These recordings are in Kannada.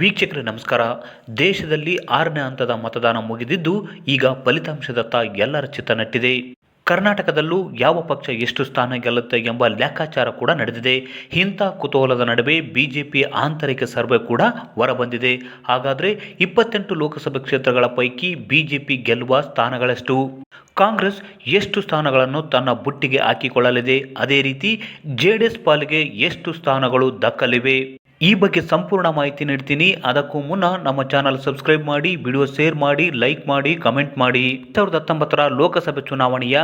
ವೀಕ್ಷಕರೇ, ನಮಸ್ಕಾರ. ದೇಶದಲ್ಲಿ ಆರನೇ ಹಂತದ ಮತದಾನ ಮುಗಿದಿದ್ದು, ಈಗ ಫಲಿತಾಂಶದತ್ತ ಎಲ್ಲರ ಚಿತ್ತ ನಟ್ಟಿದೆ ಕರ್ನಾಟಕದಲ್ಲೂ ಯಾವ ಪಕ್ಷ ಎಷ್ಟು ಸ್ಥಾನ ಗೆಲ್ಲುತ್ತೆ ಎಂಬ ಲೆಕ್ಕಾಚಾರ ಕೂಡ ನಡೆದಿದೆ. ಇಂಥ ಕುತೂಹಲದ ನಡುವೆ ಬಿಜೆಪಿ ಆಂತರಿಕ ಸರ್ವೆ ಕೂಡ ಹೊರಬಂದಿದೆ. ಹಾಗಾದರೆ ಇಪ್ಪತ್ತೆಂಟು ಲೋಕಸಭೆ ಕ್ಷೇತ್ರಗಳ ಪೈಕಿ ಬಿಜೆಪಿ ಗೆಲ್ಲುವ ಸ್ಥಾನಗಳಷ್ಟು? ಕಾಂಗ್ರೆಸ್ ಎಷ್ಟು ಸ್ಥಾನಗಳನ್ನು ತನ್ನ ಬುಟ್ಟಿಗೆ ಹಾಕಿಕೊಳ್ಳಲಿದೆ? ಅದೇ ರೀತಿ ಜೆಡಿಎಸ್ ಪಾಲಿಗೆ ಎಷ್ಟು ಸ್ಥಾನಗಳು ದಕ್ಕಲಿವೆ? ಈ ಬಗ್ಗೆ ಸಂಪೂರ್ಣ ಮಾಹಿತಿ ನೀಡ್ತೀನಿ. ಅದಕ್ಕೂ ಮುನ್ನ ನಮ್ಮ ಚಾನಲ್ ಸಬ್ಸ್ಕ್ರೈಬ್ ಮಾಡಿ, ವಿಡಿಯೋ ಶೇರ್ ಮಾಡಿ, ಲೈಕ್ ಮಾಡಿ, ಕಮೆಂಟ್ ಮಾಡಿ. ಸಾವಿರದ ಹತ್ತೊಂಬತ್ತರ ಲೋಕಸಭೆ ಚುನಾವಣೆಯ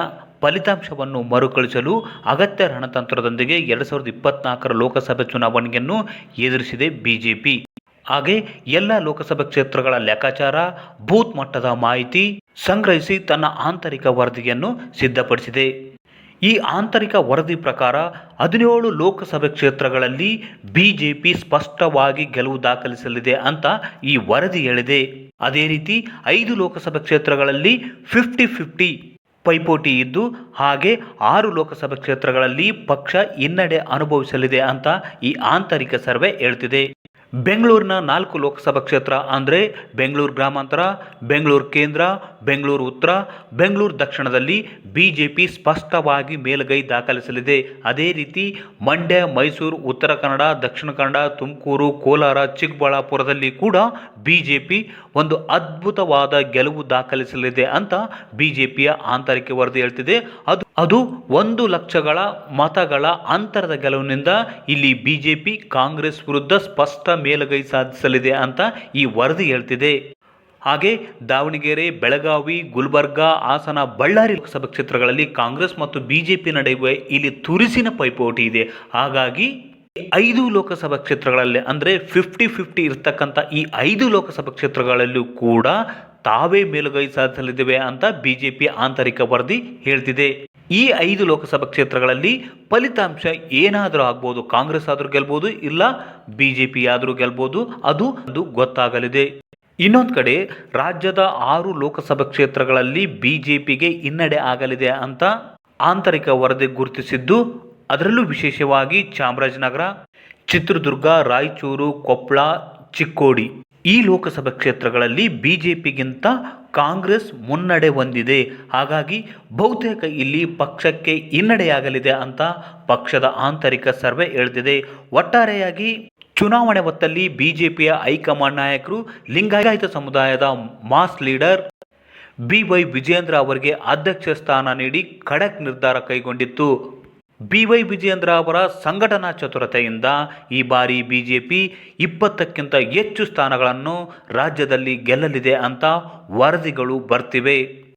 ಫಲಿತಾಂಶವನ್ನು ಮರುಕಳಿಸಲು ಅಗತ್ಯ ರಣತಂತ್ರದೊಂದಿಗೆ ಎರಡು ಸಾವಿರದ ಇಪ್ಪತ್ನಾಲ್ಕರ ಲೋಕಸಭೆ ಚುನಾವಣೆಯನ್ನು ಎದುರಿಸಿದೆ ಬಿಜೆಪಿ. ಹಾಗೆ ಎಲ್ಲ ಲೋಕಸಭಾ ಕ್ಷೇತ್ರಗಳ ಲೆಕ್ಕಾಚಾರ, ಬೂತ್ ಮಟ್ಟದ ಮಾಹಿತಿ ಸಂಗ್ರಹಿಸಿ ತನ್ನ ಆಂತರಿಕ ವರದಿಯನ್ನು ಸಿದ್ಧಪಡಿಸಿದೆ. ಈ ಆಂತರಿಕ ವರದಿ ಪ್ರಕಾರ ಹದಿನೇಳು ಲೋಕಸಭೆ ಕ್ಷೇತ್ರಗಳಲ್ಲಿ ಬಿಜೆಪಿ ಸ್ಪಷ್ಟವಾಗಿ ಗೆಲುವು ದಾಖಲಿಸಲಿದೆ ಅಂತ ಈ ವರದಿ ಹೇಳಿದೆ. ಅದೇ ರೀತಿ ಐದು ಲೋಕಸಭೆ ಕ್ಷೇತ್ರಗಳಲ್ಲಿ ಫಿಫ್ಟಿ ಫಿಫ್ಟಿ ಪೈಪೋಟಿ ಇದ್ದು, ಹಾಗೆ ಆರು ಲೋಕಸಭೆ ಕ್ಷೇತ್ರಗಳಲ್ಲಿ ಪಕ್ಷ ಹಿನ್ನಡೆ ಅನುಭವಿಸಲಿದೆ ಅಂತ ಈ ಆಂತರಿಕ ಸರ್ವೆ ಹೇಳ್ತಿದೆ. ಬೆಂಗಳೂರಿನ ನಾಲ್ಕು ಲೋಕಸಭಾ ಕ್ಷೇತ್ರ ಅಂದರೆ ಬೆಂಗಳೂರು ಗ್ರಾಮಾಂತರ, ಬೆಂಗಳೂರು ಕೇಂದ್ರ, ಬೆಂಗಳೂರು ಉತ್ತರ, ಬೆಂಗಳೂರು ದಕ್ಷಿಣದಲ್ಲಿ ಬಿಜೆಪಿ ಸ್ಪಷ್ಟವಾಗಿ ಮೇಲುಗೈ ದಾಖಲಿಸಲಿದೆ. ಅದೇ ರೀತಿ ಮಂಡ್ಯ, ಮೈಸೂರು, ಉತ್ತರ ಕನ್ನಡ, ದಕ್ಷಿಣ ಕನ್ನಡ, ತುಮಕೂರು, ಕೋಲಾರ, ಚಿಕ್ಕಬಳ್ಳಾಪುರದಲ್ಲಿ ಕೂಡ ಬಿಜೆಪಿ ಒಂದು ಅದ್ಭುತವಾದ ಗೆಲುವು ದಾಖಲಿಸಲಿದೆ ಅಂತ ಬಿಜೆಪಿಯ ಆಂತರಿಕ ವರದಿ ಹೇಳ್ತಿದೆ. ಅದು ಅದು ಒಂದು ಲಕ್ಷಗಳ ಮತಗಳ ಅಂತರದ ಗೆಲುವಿನಿಂದ ಇಲ್ಲಿ ಬಿ ಜೆ ಪಿ ಕಾಂಗ್ರೆಸ್ ವಿರುದ್ಧ ಸ್ಪಷ್ಟ ಮೇಲುಗೈ ಸಾಧಿಸಲಿದೆ ಅಂತ ಈ ವರದಿ ಹೇಳ್ತಿದೆ. ಹಾಗೆ ದಾವಣಗೆರೆ, ಬೆಳಗಾವಿ, ಗುಲ್ಬರ್ಗಾ, ಹಾಸನ, ಬಳ್ಳಾರಿ ಲೋಕಸಭಾ ಕ್ಷೇತ್ರಗಳಲ್ಲಿ ಕಾಂಗ್ರೆಸ್ ಮತ್ತು ಬಿಜೆಪಿ ನಡುವೆ ಇಲ್ಲಿ ತುರಿಸಿನ ಪೈಪೋಟಿ ಇದೆ. ಹಾಗಾಗಿ ಐದು ಲೋಕಸಭಾ ಕ್ಷೇತ್ರಗಳಲ್ಲಿ ಅಂದರೆ ಫಿಫ್ಟಿ ಫಿಫ್ಟಿ ಇರ್ತಕ್ಕಂಥ ಈ ಐದು ಲೋಕಸಭಾ ಕ್ಷೇತ್ರಗಳಲ್ಲೂ ಕೂಡ ತಾವೇ ಮೇಲುಗೈ ಸಾಧಿಸಲಿದ್ದೇವೆ ಅಂತ ಬಿಜೆಪಿ ಆಂತರಿಕ ವರದಿ ಹೇಳ್ತಿದೆ. ಈ ಐದು ಲೋಕಸಭಾ ಕ್ಷೇತ್ರಗಳಲ್ಲಿ ಫಲಿತಾಂಶ ಏನಾದರೂ ಆಗ್ಬೋದು, ಕಾಂಗ್ರೆಸ್ ಆದರೂ ಗೆಲ್ಬೋದು, ಇಲ್ಲ ಬಿ ಜೆ ಪಿ ಆದರೂ ಗೆಲ್ಬೋದು, ಅದು ಅದು ಗೊತ್ತಾಗಲಿದೆ. ಇನ್ನೊಂದು ಕಡೆ ರಾಜ್ಯದ ಆರು ಲೋಕಸಭಾ ಕ್ಷೇತ್ರಗಳಲ್ಲಿ ಬಿಜೆಪಿಗೆ ಹಿನ್ನಡೆ ಆಗಲಿದೆ ಅಂತ ಆಂತರಿಕ ವರದಿ ಗುರುತಿಸಿದ್ದು, ಅದರಲ್ಲೂ ವಿಶೇಷವಾಗಿ ಚಾಮರಾಜನಗರ, ಚಿತ್ರದುರ್ಗ, ರಾಯಚೂರು ಕೊಪ್ಪಳ ಚಿಕ್ಕೋಡಿ. ಈ ಲೋಕಸಭಾ ಕ್ಷೇತ್ರಗಳಲ್ಲಿ ಬಿಜೆಪಿಗಿಂತ ಕಾಂಗ್ರೆಸ್ ಮುನ್ನಡೆ ಹೊಂದಿದೆ. ಹಾಗಾಗಿ ಬಹುತೇಕ ಇಲ್ಲಿ ಪಕ್ಷಕ್ಕೆ ಹಿನ್ನಡೆಯಾಗಲಿದೆ ಅಂತ ಪಕ್ಷದ ಆಂತರಿಕ ಸರ್ವೆ ಹೇಳ್ತಿದೆ. ಒಟ್ಟಾರೆಯಾಗಿ ಚುನಾವಣೆ ಹೊತ್ತಲ್ಲಿ ಬಿಜೆಪಿಯ ಹೈಕಮಾಂಡ್ ನಾಯಕರು ಲಿಂಗಾಯತ ಸಮುದಾಯದ mass leader B Y Vijayendra ಅವರಿಗೆ ಅಧ್ಯಕ್ಷ ಸ್ಥಾನ ನೀಡಿ ಖಡಕ್ ನಿರ್ಧಾರ ಕೈಗೊಂಡಿತ್ತು. ಬಿ ವೈ ವಿಜೇಂದ್ರ ಅವರ ಸಂಘಟನಾ ಚತುರತೆಯಿಂದ ಈ ಬಾರಿ ಬಿ ಜೆ ಪಿ ಇಪ್ಪತ್ತಕ್ಕಿಂತ ಹೆಚ್ಚು ಸ್ಥಾನಗಳನ್ನು ರಾಜ್ಯದಲ್ಲಿ ಗೆಲ್ಲಲಿದೆ ಅಂತ ವರದಿಗಳು ಬರ್ತಿವೆ.